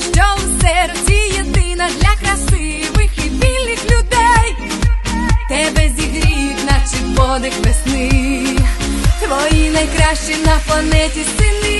що у серці єдина для красивих і вільних людей, тебе зігрів, наче подих весни, твої найкращі на планеті сини.